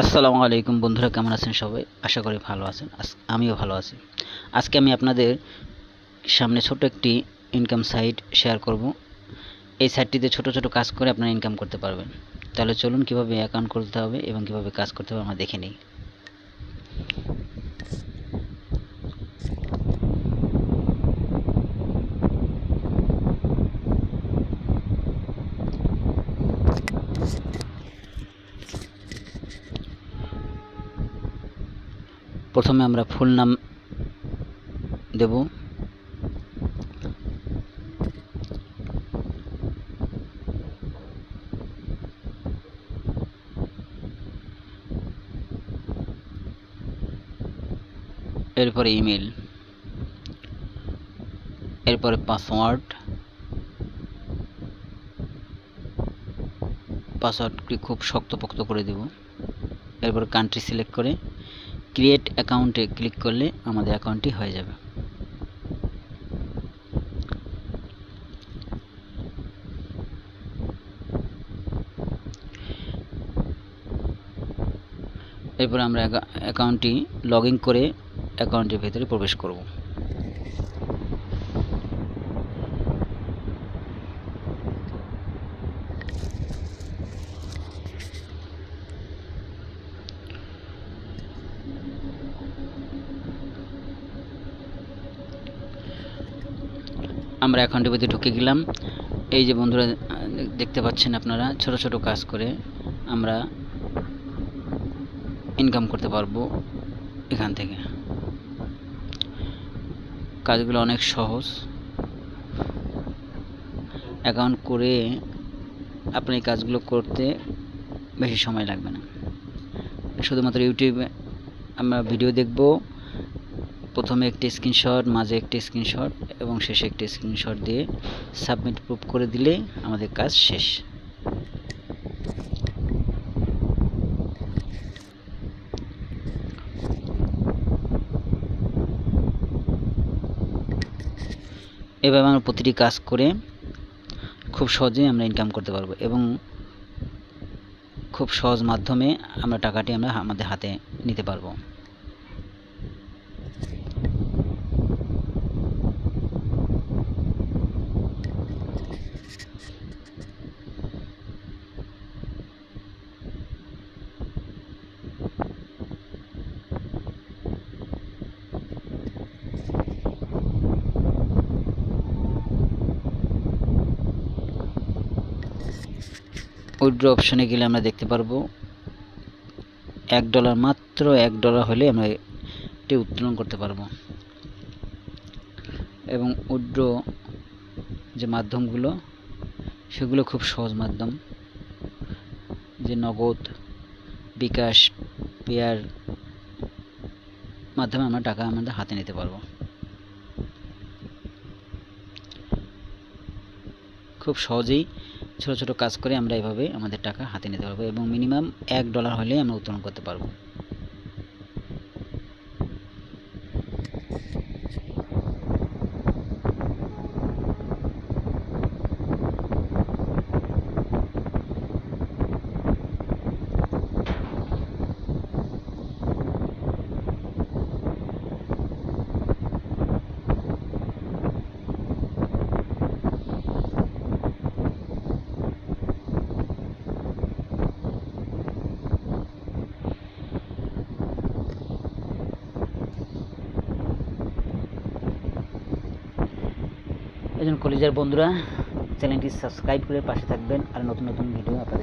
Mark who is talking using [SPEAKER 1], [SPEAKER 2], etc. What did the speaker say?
[SPEAKER 1] আসসালামু আলাইকুম বন্ধুরা, কেমন আছেন সবাই? আশা করি ভালো আছেন। আমিও ভালো আছি। আজকে আমি আপনাদের সামনে ছোট একটি ইনকাম সাইট শেয়ার করব। এই সাইটটিতে ছোট ছোট কাজ করে আপনারা ইনকাম করতে পারবেন। তাহলে চলুন কীভাবে অ্যাকাউন্ট করতে হবে এবং কীভাবে কাজ করতে হবে আমরা দেখে নিই। প্রথমে আমরা ফুল নাম দেব। এরপরে ইমেল, এরপরে পাসওয়ার্ড, পাসওয়ার্ডটি খুব শক্তপোক্ত করে দেব। এরপর কান্ট্রি সিলেক্ট করে ক্রিয়েট অ্যাকাউন্টে ক্লিক করলে আমাদের অ্যাকাউন্টটি হয়ে যাবে। এরপর আমরা অ্যাকাউন্টটি লগ করে অ্যাকাউন্টের ভেতরে প্রবেশ করব। আমরা অ্যাকাউন্টের ভিতরে ঢুকে গেলাম। এই যে বন্ধুরা, দেখতে পাচ্ছেন আপনারা, ছোট ছোট কাজ করে আমরা ইনকাম করতে পারব এখান থেকে। কাজগুলো অনেক সহজ। অ্যাকাউন্ট করে আপনি এই কাজগুলো করতে বেশি সময় লাগবে না। শুধুমাত্র ইউটিউবে আমরা ভিডিও দেখব। প্রথমে একটি স্ক্রিনশট, মাঝে একটি স্ক্রিনশট এবং শেষে একটি স্ক্রিনশট দিয়ে সাবমিট প্রুফ করে দিলে আমাদের কাজ শেষ। এভাবে আমরা প্রতিটি কাজ করে খুব সহজেই আমরা ইনকাম করতে পারব এবং খুব সহজ মাধ্যমে আমরা টাকাটি আমরা আমাদের হাতে নিতে পারব। উইড্রো অপশানে গেলে আমরা দেখতে পারব। এক ডলার মাত্র, এক ডলার হলে আমরা এটি উত্তোলন করতে পারব। এবং উইড্রো যে মাধ্যমগুলো, সেগুলো খুব সহজ মাধ্যম। যে নগদ, বিকাশ, পেয়ার মাধ্যমে আমরা টাকা আমাদের হাতে নিতে পারব। খুব সহজেই ছোট ছোট কাজ করে আমরা এভাবে আমাদের টাকা হাতে নিতে পারব এবং মিনিমাম এক ডলার হলে আমরা উত্তোলন করতে পারব। একজন কলেজের বন্ধুরা চ্যানেলটি সাবস্ক্রাইব করে পাশে থাকবেন আর নতুন নতুন ভিডিও আপনাদের